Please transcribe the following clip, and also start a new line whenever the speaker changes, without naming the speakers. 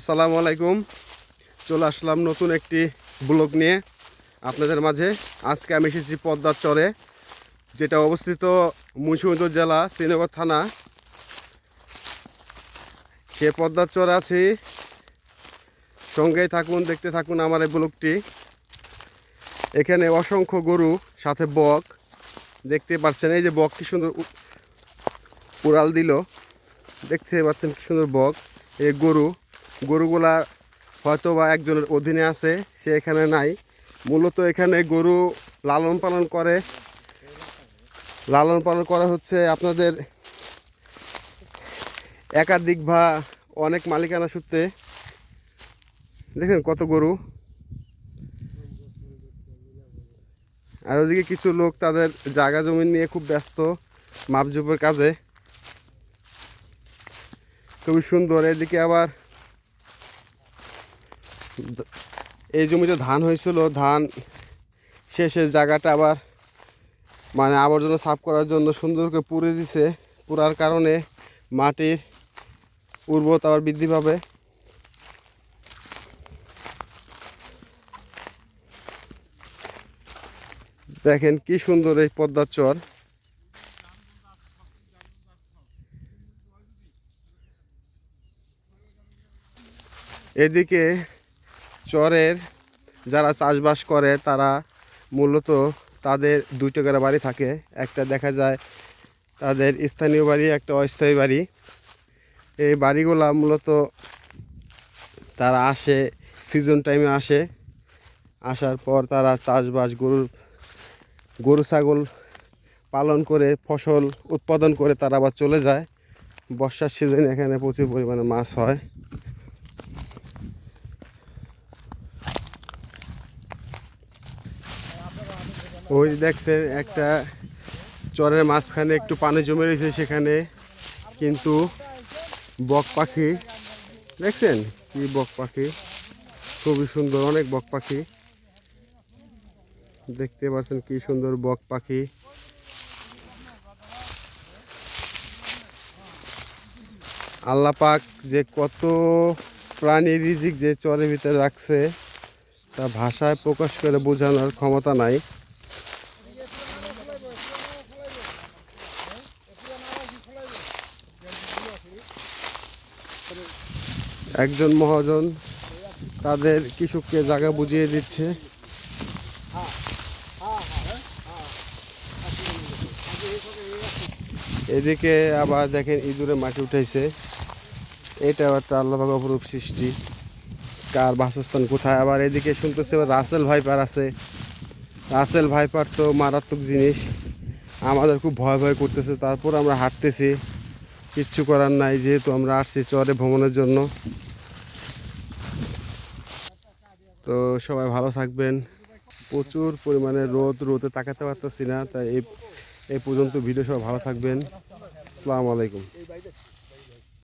আসসালামু আলাইকুম। চলে আসলাম নতুন একটি ব্লগ নিয়ে। আপনাদের মাঝে আজকে আমি এসেছি পদ্মার চরে, যেটা অবস্থিত মুন্সিগঞ্জ জেলা শ্রীনগর থানা। সে পদ্মার চর আছি। সঙ্গেই থাকুন, দেখতে থাকুন আমার এই ব্লগটি। এখানে অসংখ্য গরু, সাথে বক। দেখতে পাচ্ছেন, এই যে বক কি সুন্দর উড়াল দিল। দেখতে পাচ্ছেন কি সুন্দর বক। এই গরু গরুগুলা হয়তো বা একজনের অধীনে আছে, সে এখানে নাই। মূলত এখানে গরু লালন পালন করে। লালন পালন করা হচ্ছে আপনাদের একাধিক বা অনেক মালিকানা সূত্রে। দেখেন কত গরু। আর ওদিকে কিছু লোক তাদের জায়গা জমি নিয়ে খুব ব্যস্ত, মাপজুপের কাজে। খুবই সুন্দর, এদিকে আবার এই জমিতে ধান হয়েছিল, ধান শেষে জায়গাটা আবার মানে আবর্জনা সাফ করার জন্য সুন্দর করে পুড়ে দিছে। পুরার কারণে মাটির উর্বরতা আবার বৃদ্ধি পাবে। দেখেন কি সুন্দর এই পদ্মার চর। এদিকে চরের যারা চাষবাস করে, তারা মূলত তাদের দুটো করে বাড়ি থাকে। একটা দেখা যায় তাদের স্থানীয় বাড়ি, একটা অস্থায়ী বাড়ি। এই বাড়িগুলা মূলত তারা আসে সিজন টাইমে আসে। আসার পর তারা চাষবাস, গরুর, গরু, ছাগল পালন করে, ফসল উৎপাদন করে তারা আবার চলে যায়। বর্ষার সিজনে এখানে প্রচুর পরিমাণে মাছ হয়। ওই দেখছেন, একটা চরের মাঝখানে একটু পানি জমে রয়েছে সেখানে, কিন্তু বক পাখি, দেখছেন কি বক পাখি? খুবই সুন্দর, অনেক বক পাখি। দেখতে পাচ্ছেন কি সুন্দর বক পাখি। আল্লাহ পাক যে কত প্রাণী রিজিক যে চরের ভিতরে রাখছে, তা ভাষায় প্রকাশ করে বোঝানোর ক্ষমতা নাই। একজন মহাজন তাদের কৃষককে জায়গা বুঝিয়ে দিচ্ছে। এদিকে আবার দেখেন ইঁদুরে মাটি উঠাইছে। এটা একটা আল্লাহ অপরূপ সৃষ্টি। কার বাসস্থান কোথায়? আবার এদিকে শুনতেছে রাসেল ভাইপার আছে। রাসেল ভাইপার তো মারাত্মক জিনিস। আমাদের খুব ভয় ভয় করতেছে। তারপর আমরা হাঁটতেছি। কিচ্ছু করার নাই, যেহেতু আমরা আসছি চরে ভ্রমণের জন্য। তো সবাই ভালো থাকবেন। প্রচুর পরিমাণে রোদ রোদে তাকাতে পারতেছি না, তাই এই এই পর্যন্ত ভিডিও সবাই ভালো থাকবেন। আসসালামু আলাইকুম।